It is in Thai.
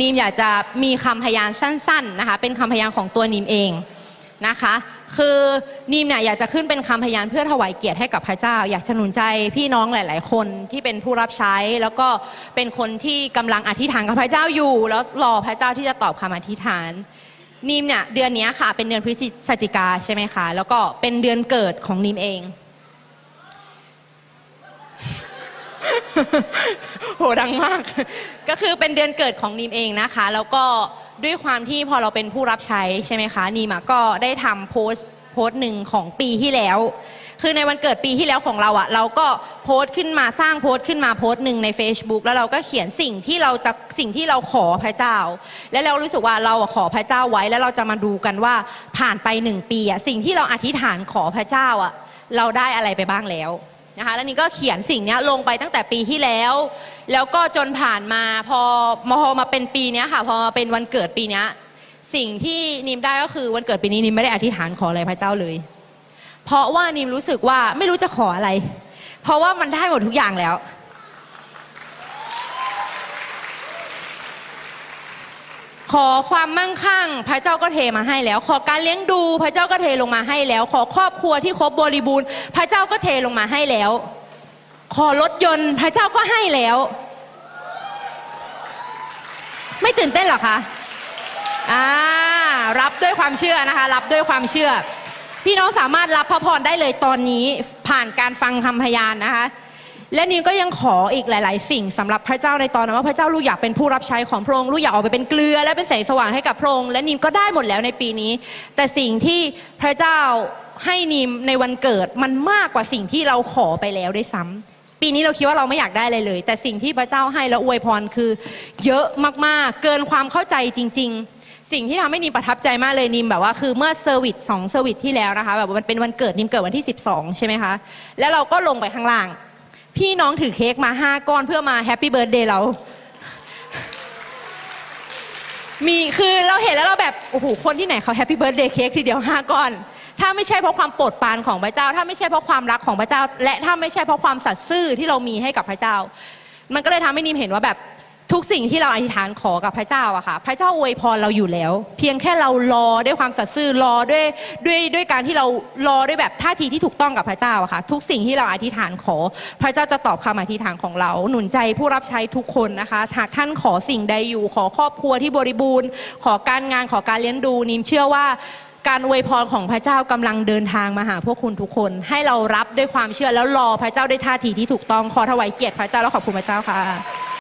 นีมอยากจะมีคำพยานสั้นๆนะคะ เป็นคำพยานของตัวนีมเองนะคะ คือนีมเนี่ยอยากจะขึ้นเป็นคำพยานเพื่อถวายเกียรติให้กับพระเจ้า อยากจะหนุนใจพี่น้องหลาย ๆ คนที่เป็นผู้รับใช้ แล้วก็เป็นคนที่กำลังอธิษฐานกับพระเจ้าอยู่ แล้วรอพระเจ้าที่จะตอบคำอธิษฐานนีมเนี่ยเดือนนี้ค่ะเป็นเดือนพฤศจิกาใช่ไหมคะแล้วก็เป็นเดือนเกิดของนีมเอง โหดังมาก ก็คือเป็นเดือนเกิดของนีมเองนะคะ แล้วก็ด้วยความที่พอเราเป็นผู้รับใช้ใช่ไหมคะนีมอะก็ได้ทำโพสต์โพสต์หนึ่งของปีที่แล้ว คือในวันเกิดปีที่แล้วของเราอะเราก็โพสต์ขึ้นมาสร้างโพสต์ขึ้นมาโพสต์หนึ่งใน Facebook แล้วเราก็เขียนสิ่งที่เราจะสิ่งที่เราขอพระเจ้า และเรารู้สึกว่าเราอะขอพระเจ้าไว้แล้วเราจะมาดูกันว่าผ่านไปหนึ่งปีอะสิ่งที่เราอธิษฐานขอพระเจ้าอะเราได้อะไรไปบ้างแล้ว นะคะแล้วนี่ก็เขียนสิ่งนี้ลงไปตั้งแต่ปีที่แล้ว แล้วก็จนผ่านมาพอมาพอมาเป็นปีนี้ค่ะ พอมาเป็นวันเกิดปีนี้สิ่งที่นิมได้ก็คือวันเกิดปีนี้นิมไม่ได้อธิษฐานขออะไรพระเจ้าเลย เพราะว่านิมรู้สึกว่าไม่รู้จะขออะไร เพราะว่ามันได้หมดทุกอย่างแล้ว ขอความมั่งคั่ง พระเจ้าก็เทมาให้แล้ว ขอการเลี้ยงดู พระเจ้าก็เทลงมาให้แล้ว ขอครอบครัวที่ครบบริบูรณ์ พระเจ้าก็เทลงมาให้แล้ว ขอรถยนต์ พระเจ้าก็ให้แล้ว ไม่ตื่นเต้นหรอคะอ่ารับด้วยความเชื่อนะคะ รับด้วยความเชื่อ พี่น้องสามารถรับพระพรได้เลยตอนนี้ผ่านการฟังคำพยานนะคะ และนิวก็ยังขออีกหลาย ๆ สิ่งสำหรับพระเจ้าในตอนนั้นว่าพระเจ้าลูกอยากเป็นผู้รับใช้ของพระองค์ลูกอยากออกไปเป็นเกลือ และเป็นแสงสว่างให้กับพระองค์และนิมก็ได้หมดแล้วในปีนี้ แต่สิ่งที่พระเจ้าให้นิมในวันเกิดมันมากกว่าสิ่งที่เราขอไปแล้วด้วยซ้ำปีนี้เราคิดว่าเราไม่อยากได้อะไรเลย แต่สิ่งที่พระเจ้าให้และอวยพรคือ เยอะมากๆ เกินความเข้าใจจริง ๆสิ่งที่ทำให้นิมประทับใจมากเลยนิมแบบว่าคือเมื่อเซอร์วิสสองเซอร์วิสที่แล้วนะคะแบบว่ามันเป็นวันเกิดนิมเกิดวันที่ 12 ใช่ไหมคะ แล้วเราก็ลงไปข้างล่าง พี่น้องถือเค้กมาห้าก้อนเพื่อมาแฮปปี้เบิร์ดเดย์เรา มีคือเราเห็นแล้วเราแบบ โอ้โห คนที่ไหนเขาแฮปปี้เบิร์ดเดย์เค้กทีเดียวห้าก้อน ถ้าไม่ใช่เพราะความโปรดปรานของพระเจ้า ถ้าไม่ใช่เพราะความรักของพระเจ้า และถ้าไม่ใช่เพราะความสัตย์ซื่อที่เรามีให้กับพระเจ้า มันก็เลยทำให้นิมเห็นว่าแบบ ทุกสิ่งที่เราอธิษฐานขอกับพระเจ้าอะค่ะ พระเจ้าอวยพรเราอยู่แล้ว เพียงแค่เรารอด้วยความสัตย์ซื่อรอด้วยด้วยด้วยการที่เรารอด้วยแบบท่าทีที่ถูกต้องกับพระเจ้าอะค่ะ ทุกสิ่งที่เราอธิษฐานขอ พระเจ้าจะตอบคำอธิษฐานของเรา หนุนใจผู้รับใช้ทุกคนนะคะหากท่านขอสิ่งใดอยู่ขอครอบครัวที่บริบูรณ์ ขอการงานขอการเลี้ยงดูนิมเชื่อว่าการอวยพรของพระเจ้ากำลังเดินทางมาหาพวกคุณทุกคน ให้เรารับด้วยความเชื่อแล้วรอพระเจ้าด้วยท่าทีที่ถูกต้องขอถวายเกียรติพระเจ้าและขอบคุณพระเจ้าค่ะ